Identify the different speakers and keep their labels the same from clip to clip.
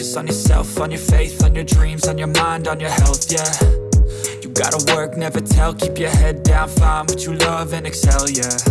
Speaker 1: focus on yourself, on your faith, on your dreams, on your mind, on your health, yeah. You gotta work, never tell, keep your head down, find what you love and excel, yeah.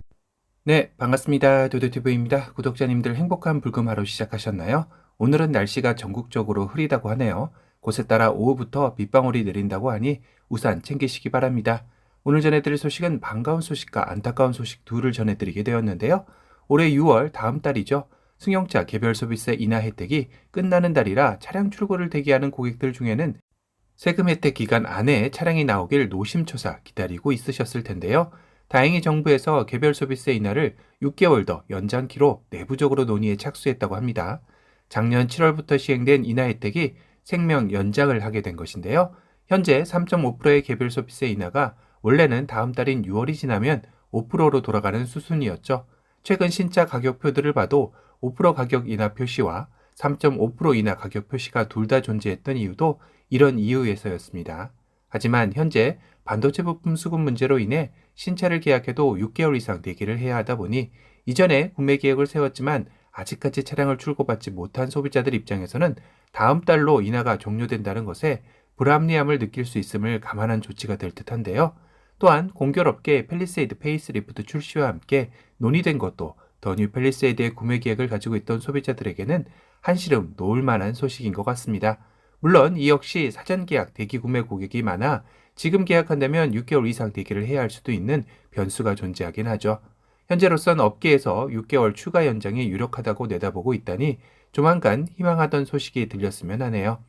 Speaker 2: 네, 반갑습니다. 도도티브입니다. 구독자님들 행복한 불금 하루 시작하셨나요? 오늘은 날씨가 전국적으로 흐리다고 하네요. 곳에 따라 오후부터 빗방울이 내린다고 하니 우산 챙기시기 바랍니다. 오늘 전해드릴 소식은 반가운 소식과 안타까운 소식 둘을 전해드리게 되었는데요. 올해 6월 다음 달이죠. 승용차 개별 소비세 인하 혜택이 끝나는 달이라 차량 출고를 대기하는 고객들 중에는 세금 혜택 기간 안에 차량이 나오길 노심초사 기다리고 있으셨을 텐데요. 다행히 정부에서 개별 소비세 인하를 6개월 더 연장키로 내부적으로 논의에 착수했다고 합니다. 작년 7월부터 시행된 인하 혜택이 생명 연장을 하게 된 것인데요. 현재 3.5%의 개별 소비세 인하가 원래는 다음 달인 6월이 지나면 5%로 돌아가는 수순이었죠. 최근 신차 가격표들을 봐도 5% 가격 인하 표시와 3.5% 인하 가격 표시가 둘 다 존재했던 이유도 이런 이유에서였습니다. 하지만 현재 반도체 부품 수급 문제로 인해 신차를 계약해도 6개월 이상 대기를 해야 하다 보니 이전에 구매 계획을 세웠지만 아직까지 차량을 출고받지 못한 소비자들 입장에서는 다음 달로 인하가 종료된다는 것에 불합리함을 느낄 수 있음을 감안한 조치가 될 듯한데요. 또한 공교롭게 펠리세이드 페이스리프트 출시와 함께 논의된 것도 더뉴 펠리세이드의 구매 계획을 가지고 있던 소비자들에게는 한시름 놓을 만한 소식인 것 같습니다. 물론 이 역시 사전 계약 대기 구매 고객이 많아 지금 계약한다면 6개월 이상 대기를 해야 할 수도 있는 변수가 존재하긴 하죠. 현재로선 업계에서 6개월 추가 연장이 유력하다고 내다보고 있다니 조만간 희망하던 소식이 들렸으면 하네요.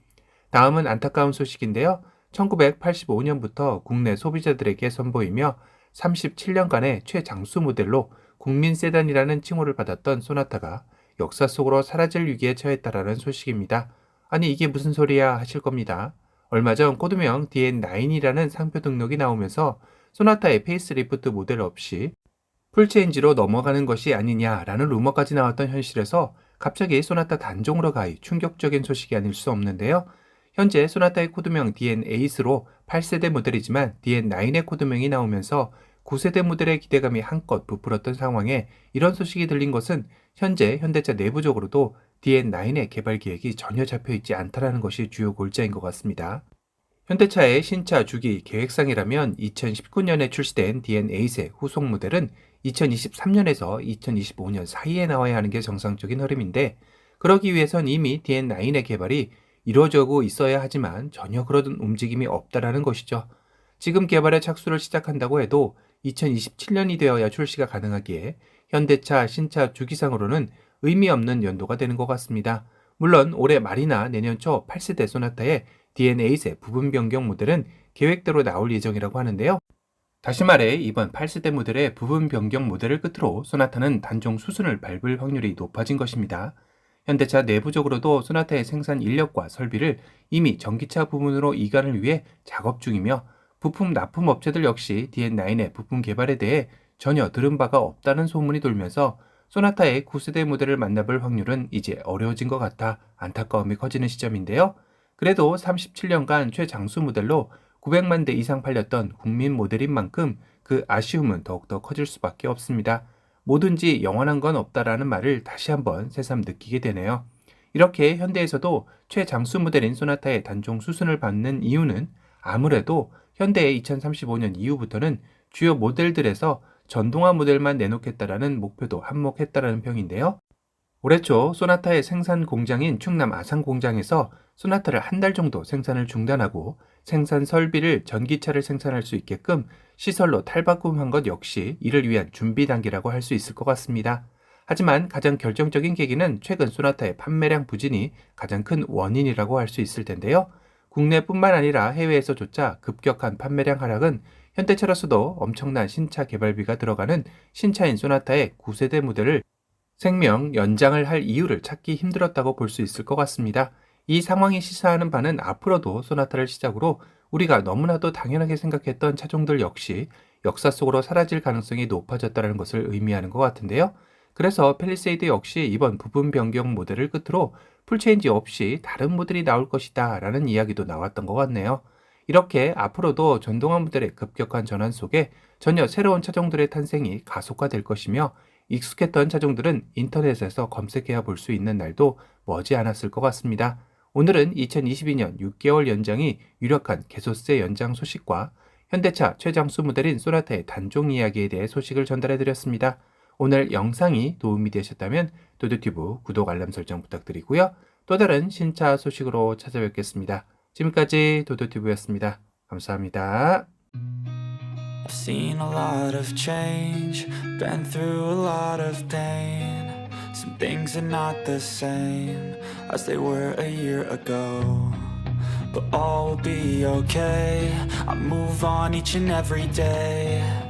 Speaker 2: 다음은 안타까운 소식인데요. 1985년부터 국내 소비자들에게 선보이며 37년간의 최장수 모델로 국민 세단이라는 칭호를 받았던 소나타가 역사 속으로 사라질 위기에 처했다라는 소식입니다. 아니 이게 무슨 소리야 하실 겁니다. 얼마 전 코드명 DN9이라는 상표 등록이 나오면서 소나타의 페이스리프트 모델 없이 풀체인지로 넘어가는 것이 아니냐라는 루머까지 나왔던 현실에서 갑자기 소나타 단종으로 가히 충격적인 소식이 아닐 수 없는데요. 현재 소나타의 코드명 DN8로 8세대 모델이지만 DN9의 코드명이 나오면서 9세대 모델의 기대감이 한껏 부풀었던 상황에 이런 소식이 들린 것은 현재 현대차 내부적으로도 DN9의 개발 계획이 전혀 잡혀 있지 않다라는 것이 주요 골자인 것 같습니다. 현대차의 신차 주기 계획상이라면 2019년에 출시된 DN8의 후속 모델은 2023년에서 2025년 사이에 나와야 하는 게 정상적인 흐름인데 그러기 위해선 이미 DN9의 개발이 이루어지고 있어야 하지만 전혀 그런 움직임이 없다라는 것이죠. 지금 개발에 착수를 시작한다고 해도 2027년이 되어야 출시가 가능하기에 현대차 신차 주기상으로는 의미 없는 연도가 되는 것 같습니다. 물론 올해 말이나 내년 초 8세대 소나타의 DNA8의 부분 변경 모델은 계획대로 나올 예정이라고 하는데요. 다시 말해 이번 8세대 모델의 부분 변경 모델을 끝으로 소나타는 단종 수순을 밟을 확률이 높아진 것입니다. 현대차 내부적으로도 소나타의 생산 인력과 설비를 이미 전기차 부분으로 이관을 위해 작업 중이며 부품 납품 업체들 역시 DN9의 부품 개발에 대해 전혀 들은 바가 없다는 소문이 돌면서 소나타의 9세대 모델을 만나볼 확률은 이제 어려워진 것 같아 안타까움이 커지는 시점인데요. 그래도 37년간 최장수 모델로 900만 대 이상 팔렸던 국민 모델인 만큼 그 아쉬움은 더욱더 커질 수밖에 없습니다. 뭐든지 영원한 건 없다라는 말을 다시 한번 새삼 느끼게 되네요. 이렇게 현대에서도 최장수 모델인 소나타의 단종 수순을 받는 이유는 아무래도 현대의 2035년 이후부터는 주요 모델들에서 전동화 모델만 내놓겠다라는 목표도 한몫했다라는 평인데요. 올해 초 소나타의 생산 공장인 충남 아산 공장에서 소나타를 한 달 정도 생산을 중단하고 생산 설비를 전기차를 생산할 수 있게끔 시설로 탈바꿈한 것 역시 이를 위한 준비 단계라고 할 수 있을 것 같습니다. 하지만 가장 결정적인 계기는 최근 소나타의 판매량 부진이 가장 큰 원인이라고 할 수 있을 텐데요. 국내뿐만 아니라 해외에서조차 급격한 판매량 하락은 현대차로서도 엄청난 신차 개발비가 들어가는 신차인 소나타의 9세대 모델을 생명 연장을 할 이유를 찾기 힘들었다고 볼 수 있을 것 같습니다. 이 상황이 시사하는 바는 앞으로도 소나타를 시작으로 우리가 너무나도 당연하게 생각했던 차종들 역시 역사 속으로 사라질 가능성이 높아졌다는 것을 의미하는 것 같은데요. 그래서 펠리세이드 역시 이번 부분 변경 모델을 끝으로 풀체인지 없이 다른 모델이 나올 것이다 라는 이야기도 나왔던 것 같네요. 이렇게 앞으로도 전동화 모델의 급격한 전환 속에 전혀 새로운 차종들의 탄생이 가속화될 것이며 익숙했던 차종들은 인터넷에서 검색해야 볼 수 있는 날도 머지 않았을 것 같습니다. 오늘은 2022년 6개월 연장이 유력한 개소세 연장 소식과 현대차 최장수 모델인 소나타의 단종 이야기에 대해 소식을 전달해 드렸습니다. 오늘 영상이 도움이 되셨다면 도드튜브 구독 알람 설정 부탁드리고요. 또 다른 신차 소식으로 찾아뵙겠습니다. 지금까지 도드튜브였습니다. 감사합니다.
Speaker 1: I've seen a lot of change, been through a lot of pain. Some things are not the same as they were a year ago. But all will be okay. I move on each and every day.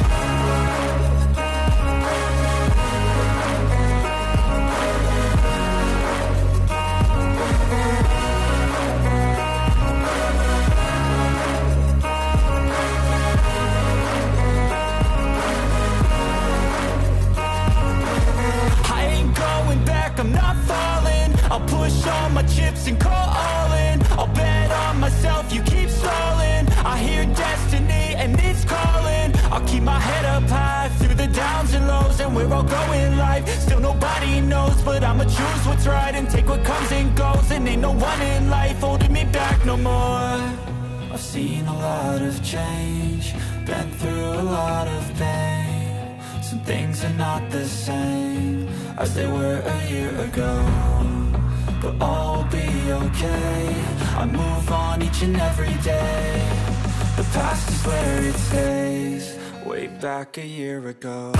Speaker 1: I'll keep my head up high through the downs and lows, and we're all going life. Still nobody knows, but I'ma choose what's right and take what comes and goes. And ain't no one in life holding me back no more. I've seen a lot of change, been through a lot of pain. Some things are not the same as they were a year ago. But all will be okay. I move on each and every day. The past is where it stays, back a year ago.